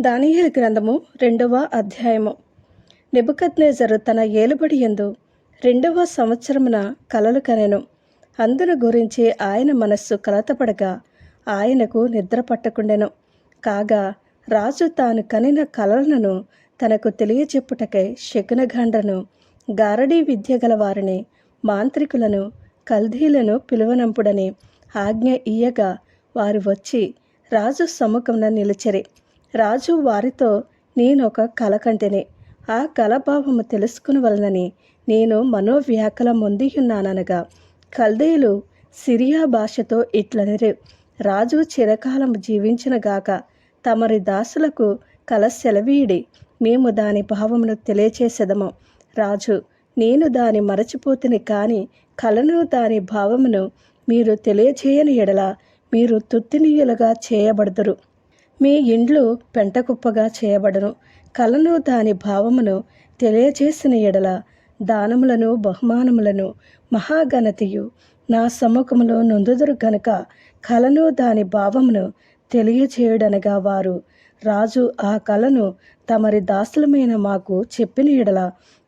దానియేలు గ్రంథము రెండవ అధ్యాయము. నెబుకద్నేజరు తన ఏలుబడి యందు రెండవ సంవత్సరమున కలలు కనెను. అందును గురించి ఆయన మనస్సు కలతపడగా ఆయనకు నిద్ర పట్టకుండెను. కాగా రాజు తాను కనిన కలలను తనకు తెలియచెప్పుటకై శకునగాండ్రను గారడీ విద్య గల వారిని మాంత్రికులను కల్దీలను పిలువనంపుడని ఆజ్ఞ ఇయ్యగా వారు వచ్చి రాజు సముఖమున నిలిచిరి. రాజు వారితో నేనొక ఒక కంటిని ఆ కలభావము తెలుసుకునవలనని నేను మనోవ్యాకుల మొందియున్నాననగా కల్దేయులు సిరియా భాషతో ఇట్లనిరు. రాజు చిరకాలం జీవించినగాక తమరి దాసులకు కల సెలవీడి మేము దాని భావమును తెలియచేసేదము. రాజు నేను దాని మరచిపోతుని కాని కలను దాని భావమును మీరు తెలియచేయని ఎడల మీరు తుత్తినీయులుగా చేయబడదురు. మీ ఇండ్లు పెంటకుప్పగా చేయబడను. కలను దాని భావమును తెలియచేసిన ఎడల దానములను బహుమానములను మహాగణతియు నా సముఖములో నొందుదురు గనుక కలను దాని భావమును తెలియచేయుడనగా వారు. రాజు ఆ కలను తమరి దాసులమైన మాకు చెప్పిన ఎడల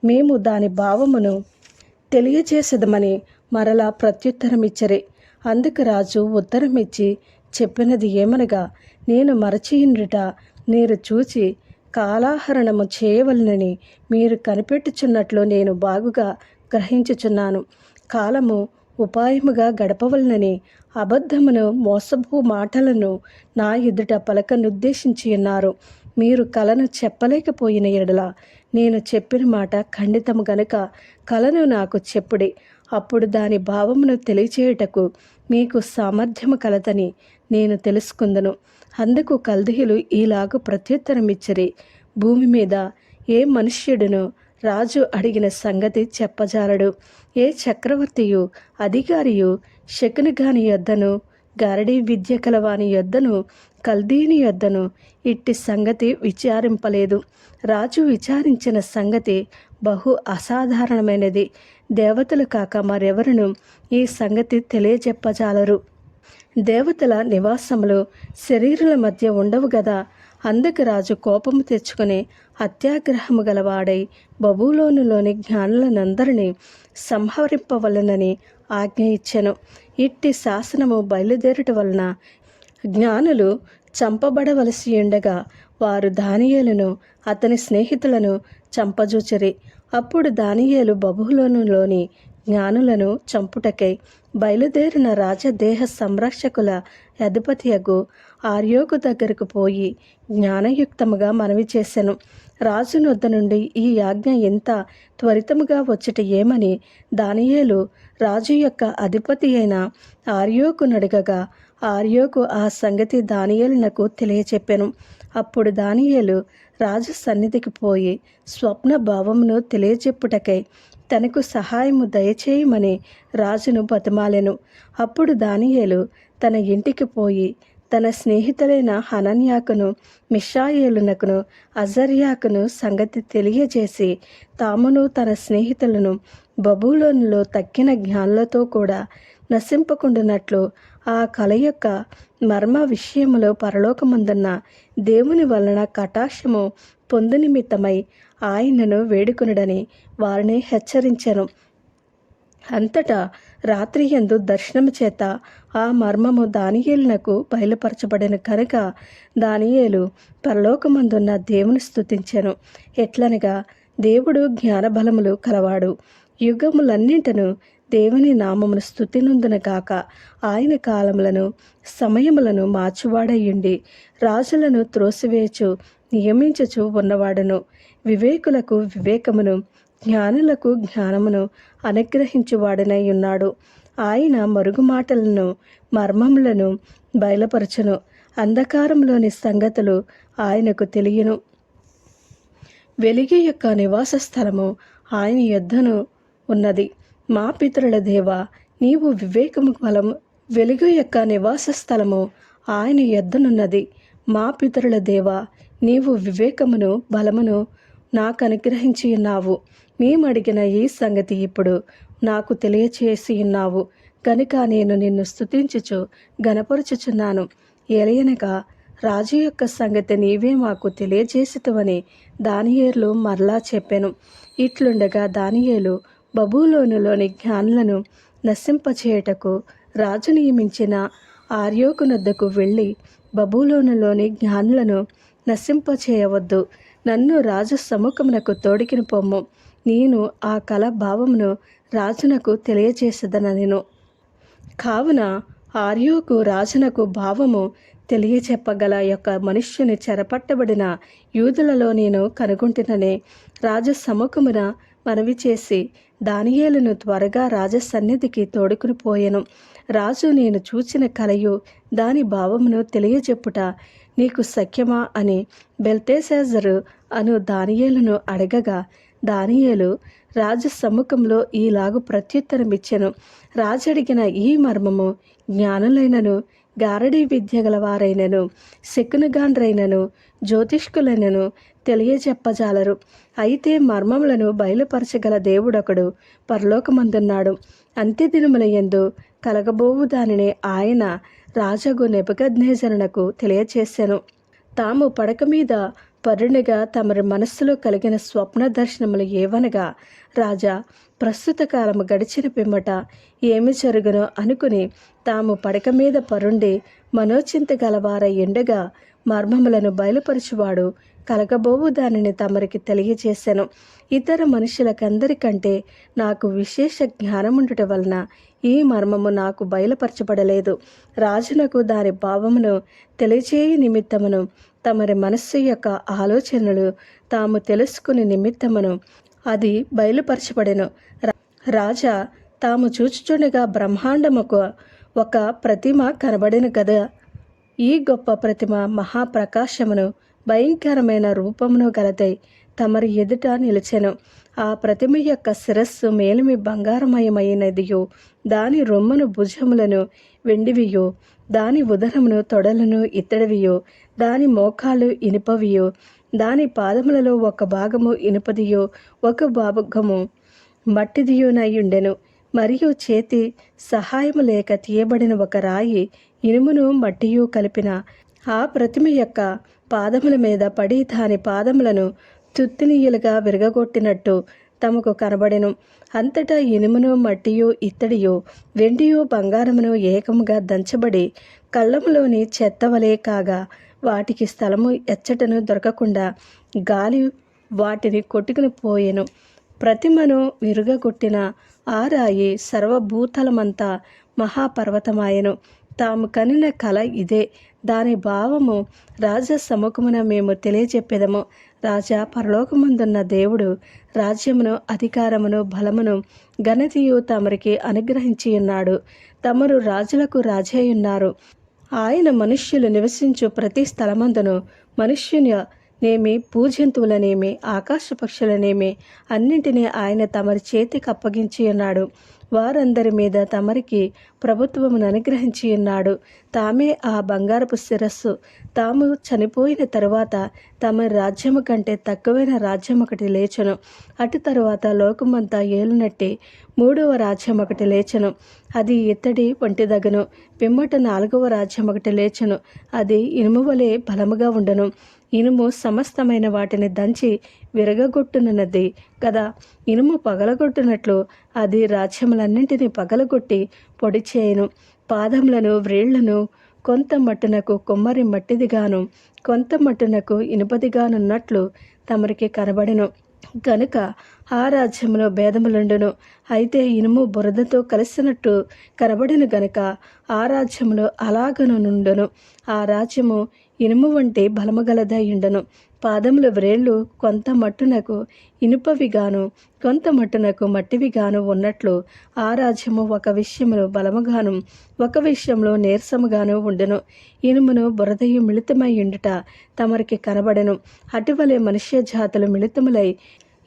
మేము దాని భావమును తెలియచేసేదమని మరలా ప్రత్యుత్తరమిచ్చరే. అందుకు రాజు ఉత్తరమిచ్చి చెప్పినది ఏమనగా నేను మరచియుండుట మీరు చూచి కాలాహరణము చేయవలనని మీరు కనిపెట్టుచున్నట్లు నేను బాగుగా గ్రహించుచున్నాను. కాలము ఉపాయముగా గడపవలనని అబద్ధమును మోసపు మాటలను నా ఎదుట పలకనుద్దేశించి ఉన్నారు. మీరు కలను చెప్పలేకపోయిన ఎడల నేను చెప్పిన మాట ఖండితము గనుక కలను నాకు చెప్పుడి. అప్పుడు దాని భావమును తెలియచేయుటకు మీకు సామర్థ్యము కలదని నేను తెలుసుకుందను. అందుకు కల్దీయులు ఈలాగు ప్రత్యుత్తరమిచ్చరి. భూమి మీద ఏ మనుష్యుడును రాజు అడిగిన సంగతి చెప్పజాలడు. ఏ చక్రవర్తియు అధికారియు శకునిగాని యొద్దను గారడీ విద్య కలవాని యొద్దను కల్దీని యొద్దను ఇట్టి సంగతి విచారింపలేదు. రాజు విచారించిన సంగతి బహు అసాధారణమైనది. దేవతలు కాక మరెవరును ఈ సంగతి తెలియజెప్పజాలరు. దేవతల నివాసములు శరీరుల మధ్య ఉండవు గదా. అందుకు రాజు కోపము తెచ్చుకుని అత్యాగ్రహము గలవాడై బబులోనులోని జ్ఞానులనందరినీ సంహరింపవలనని ఆజ్ఞ ఇచ్చెను. ఇట్టి శాసనము బయలుదేరుట వలన జ్ఞానులు చంపబడవలసి ఉండగా వారు దానియేలును అతని స్నేహితులను చంపజూచరి. అప్పుడు దానియేలు బబులోనులోని జ్ఞానులను చంపుటకై బయలుదేరిన రాజదేహ సంరక్షకుల అధిపతియగు ఆర్యోగు దగ్గరకు పోయి జ్ఞానయుక్తముగా మనవి చేశాను రాజు నొద్ద నుండి ఈ యాజ్ఞ ఎంత త్వరితముగా వచ్చుట ఏమని దానియేలు రాజు యొక్క అధిపతి అయిన ఆర్యోకు నడగగా ఆర్యోకు ఆ సంగతి దానియేలునకు తెలియచెప్పాను. అప్పుడు దానియేలు రాజు సన్నిధికి పోయి స్వప్న భావమును తెలియచెప్పుటకై తనకు సహాయము దయచేయమని రాజును బతిమాలెను. అప్పుడు దానియేలు తన ఇంటికి పోయి తన స్నేహితులైన హనన్యాకును మిషాయేలునకును అజర్యాకును సంగతి తెలియజేసి తామును తన స్నేహితులను బబులోనులో తక్కిన జ్ఞానులతో కూడా నశింపకుండునట్లు ఆ కళ యొక్క మర్మ విషయములో పరలోకముందున్న దేవుని వలన కటాక్షము పొందు నిమిత్తమై ఆయనను వేడుకొనుడని వారిని హెచ్చరించెను. అంతటా రాత్రి ఎందు దర్శనము చేత ఆ మర్మము దానియేలునకు బయలుపరచబడిన కనుక దానియేలు పరలోకమందున్న దేవుని స్థుతించెను ఎట్లనగా దేవుడు జ్ఞానబలములు కలవాడు. యుగములన్నింటను దేవుని నామమును స్థుతినందున కాక ఆయన కాలములను సమయములను మార్చువాడయ్యుండి రాజులను త్రోసివేచు నియమించచు ఉన్నవాడును. వివేకులకు వివేకమును జ్ఞానులకు జ్ఞానమును అనుగ్రహించువాడనై ఉన్నాడు ఆయన మరుగు మాటలను మర్మములను బయలుపరచును. అంధకారంలోని సంగతులు ఆయనకు తెలియను. వెలిగి యొక్క నివాస స్థలము ఆయన యొద్దను ఉన్నది. మా పితరుల దేవ నీవు వివేకము బలం వెలుగు యొక్క నివాస స్థలము ఆయన ఎద్దనున్నది. మా పితరుల దేవ నీవు వివేకమును బలమును నాకు అనుగ్రహించి ఉన్నావు. మేమడిగిన ఈ సంగతి ఇప్పుడు నాకు తెలియచేసి ఉన్నావు. కనుక నేను నిన్ను స్థుతించుచు గనపరుచుచున్నాను ఎలయనగా రాజు యొక్క సంగతి నీవే మాకు తెలియజేసితవని దానియేలు మరలా చెప్పాను. ఇట్లుండగా దానియేలు బబులోనులోని జ్ఞానులను నశింపచేయటకు రాజు నియమించిన ఆర్యోకునొద్దకు వెళ్ళి బబులోనులోని జ్ఞానులను నశింపచేయవద్దు. నన్ను రాజు సముఖమునకు తోడికిని పొమ్ము. నేను ఆ కళ భావమును రాజునకు తెలియజేసదనెను కావున ఆర్యోకు రాజునకు భావము తెలియచెప్పగల యొక్క మనుష్యుని చెరపట్టబడిన యూదులలో నేను కనుగొంటుననే రాజు సముఖమున మనవి చేసి దానియేలును త్వరగా రాజ సన్నిధికి తోడుకుని పోయెను. రాజు నేను చూచిన కలయు దాని భావమును తెలియజెప్పుట నీకు సఖ్యమా అని బెల్తేశాజరు అను దానియేలును అడగగా దానియేలు రాజు సమ్ముఖంలో ఈలాగు ప్రత్యుత్తరమిచ్చెను. రాజడిగిన ఈ మర్మము జ్ఞానులైనను గారడీ విద్య గలవారైనను శకునగాండ్రైనను జ్యోతిష్కులైనను తెలియచెప్పజాలరు. అయితే మర్మములను బయలుపరచగల దేవుడొకడు పరలోకమందున్నాడు. అంత్యదినముల యందు కలగబోవు దానిని ఆయన రాజగు నెబద్నేజరునకు తెలియచేశాను తాము పడక మీద పరుణగా తమరి మనస్సులో కలిగిన స్వప్న దర్శనములు ఏవనగా రాజా ప్రస్తుత కాలము గడిచిన పిమ్మట ఏమి జరుగునో అనుకుని తాము పడక మీద పరుండి మనోచింత గలవారై ఎండగా మర్మములను బయలుపరచువాడు కలగబోవు దానిని తమరికి తెలియజేశాను ఇతర మనుషులకందరికంటే నాకు విశేష జ్ఞానముండుట వలన ఈ మర్మము నాకు బయలుపరచబడలేదు. రాజునకు దాని భావమును తెలియచేయ నిమిత్తమును తమరి మనస్సు యొక్క ఆలోచనలు తాము తెలుసుకుని నిమిత్తమును అది బయలుపరచబడెను. రాజా తాము చూచుచుండగా బ్రహ్మాండముకు ఒక ప్రతిమ కనబడిన కదా ఈ గొప్ప ప్రతిమ మహాప్రకాశమును భయంకరమైన రూపమును గలదై తమరి ఎదుట నిలిచెను. ఆ ప్రతిమ యొక్క శిరస్సు మేలిమి బంగారమయమైనదియు. దాని రొమ్మను భుజములను వెండివియు. దాని ఉదరమును తొడలను ఇత్తడివియు. దాని మోకాలు ఇనుపవియు. దాని పాదములలో ఒక భాగము ఇనుపదియు. ఒక భాగము మట్టిదియునయుండెను. మరియు చేతి సహాయము లేక తీయబడిన ఒక రాయి ఇనుమును మట్టియు కలిపిన. ఆ ప్రతిమ యొక్క పాదముల మీద పడి దాని పాదములను తుత్తినీయులుగా విరగగొట్టినట్టు తమకు కనబడెను. అంతటా ఇనుమును మట్టియు ఇత్తడియు వెండియు బంగారమును ఏకముగా దంచబడి కళ్ళములోని చెత్తవలే కాగా వాటికి స్థలము ఎచ్చటను దొరకకుండా గాలి వాటిని కొట్టుకుని పోయెను. ప్రతిమను విరుగగొట్టిన ఆ రాయి సర్వభూతలమంతా మహాపర్వతమాయను. తాము కనిన కళ ఇదే. దాని భావము రాజ సముఖమున మేము తెలియజెప్పేదము. రాజా పరలోకమందున్న దేవుడు రాజ్యమును అధికారమును బలమును ఘనతయు తమరికి అనుగ్రహించి ఉన్నాడు. తమరు రాజులకు రాజయ్యున్నారు ఆయన మనుష్యులు నివసించు ప్రతి స్థలమందును మనుష్యుని నేమి పూజంతువులనేమి ఆకాశ పక్షులనేమి అన్నింటినీ ఆయన తమరి చేతికి అప్పగించి ఉన్నాడు. వారందరి మీద తమరికి ప్రభుత్వమును అనుగ్రహించి ఉన్నాడు. తామే ఆ బంగారపు శిరస్సు. తాము చనిపోయిన తరువాత తమ రాజ్యము కంటే తక్కువైన రాజ్యం ఒకటి లేచను. అటు తరువాత లోకమంతా ఏలునట్టి మూడవ రాజ్యం ఒకటి లేచను. అది ఇత్తడి వంటిదగను పిమ్మట నాలుగవ రాజ్యం ఒకటి లేచను. అది ఇనుము వలె బలముగా ఉండను. ఇనుము సమస్తమైన వాటిని దంచి విరగగొట్టునన్నది కదా. ఇనుము పగలగొట్టినట్లు అది రాజ్యములన్నింటినీ పగలగొట్టి పొడి చేయను. పాదములను వ్రేళ్ళను కొంత మట్టునకు కొమ్మరి మట్టిదిగాను కొంత మట్టునకు ఇనుపదిగానున్నట్లు తమరికి కనబడెను. కనుక ఆ రాజ్యంలో భేదములుండును. అయితే ఇనుము బురదతో కలిసినట్టు కనబడిన గనుక ఆ రాజ్యములో అలాగను నుండును ఆ రాజ్యము ఇనుము వంటి బలముగలదయుండను పాదముల వ్రేళ్ళు కొంత మట్టునకు ఇనుపవిగాను కొంత మట్టునకు మట్టివిగాను ఉన్నట్లు ఆ రాజ్యము ఒక విషయములో బలముగాను ఒక విషయంలో నీరసముగాను ఉండెను. ఇనుమును బురదయు మిళితమై ఉండుట తమరికి కనబడెను. అటువలే మనుష్య జాతులు మిళితములై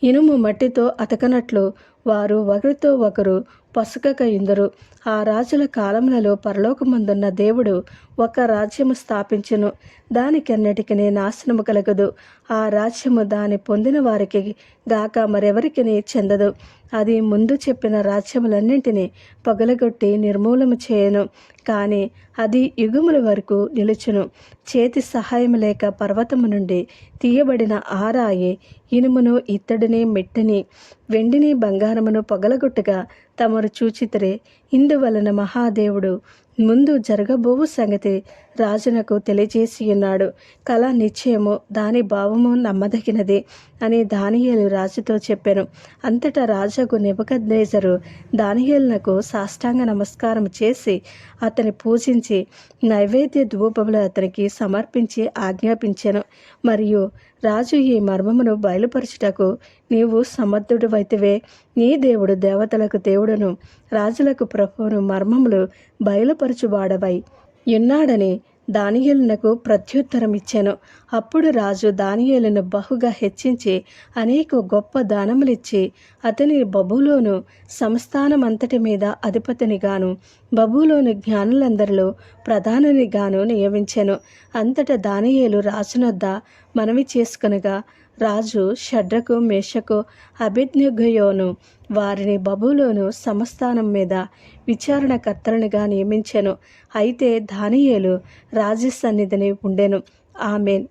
ఇనుము మట్టితో అతకనట్లు వారు ఒకరితో ఒకరు పసుకక ఇందరు. ఆ రాజుల కాలములలో పరలోకమందున్న దేవుడు ఒక రాజ్యము స్థాపించును. దానికన్నిటికీ నాశనము కలగదు. ఆ రాజ్యము దాని పొందిన వారికి గాక మరెవరికి చెందదు. అది ముందు చెప్పిన రాజ్యములన్నింటినీ పగలగొట్టి నిర్మూలము చేయను. కానీ అది యుగముల వరకు నిలుచును. చేతి సహాయం లేక పర్వతము నుండి తీయబడిన ఆరాయి ఇనుమును ఇత్తడిని మెట్టిని వెండిని బంగారమును పగలగొట్టగా తమరు చూచితరే. ఇందువలన మహాదేవుడు ముందు జరగబోవు సంగతి రాజునకు తెలియజేసి ఉన్నాడు. కళ నిశ్చయము దాని భావము నమ్మదగినది అని దానియేలు రాజుతో చెప్పాను. అంతటా రాజుకు నెబదనేజరు దానియేలునకు సాష్టాంగ నమస్కారం చేసి అతని పూజించి నైవేద్య ధూపములు అతనికి సమర్పించి ఆజ్ఞాపించాను. మరియు రాజు ఈ మర్మమును బయలుపరచుటకు నీవు సమర్థుడు అయితేవే నీ దేవుడు దేవతలకు దేవుడును రాజులకు ప్రభువును మర్మములు బయలుపరచువాడవై. ఉన్నాడని దానియేలునకు ప్రత్యుత్తరం ఇచ్చాను అప్పుడు రాజు దానియేలును బహుగా హెచ్చించి అనేక గొప్ప దానములిచ్చి అతని బబులోను సంస్థానమంతటి మీద అధిపతినిగాను బబులోను జ్ఞానులందరిలో ప్రధానునిగాను నియమించాను. అంతటా దానియేలు రాజునొద్ద మనవి చేసుకునగా రాజు షడ్రకు మేషకు అభిజ్ఞయోను వారిని బబులోను సంస్థానం మీద విచారణకర్తలనుగా నియమించెను. అయితే దానియేలు రాజసన్నిధిని ఉండెను. ఆమెన్.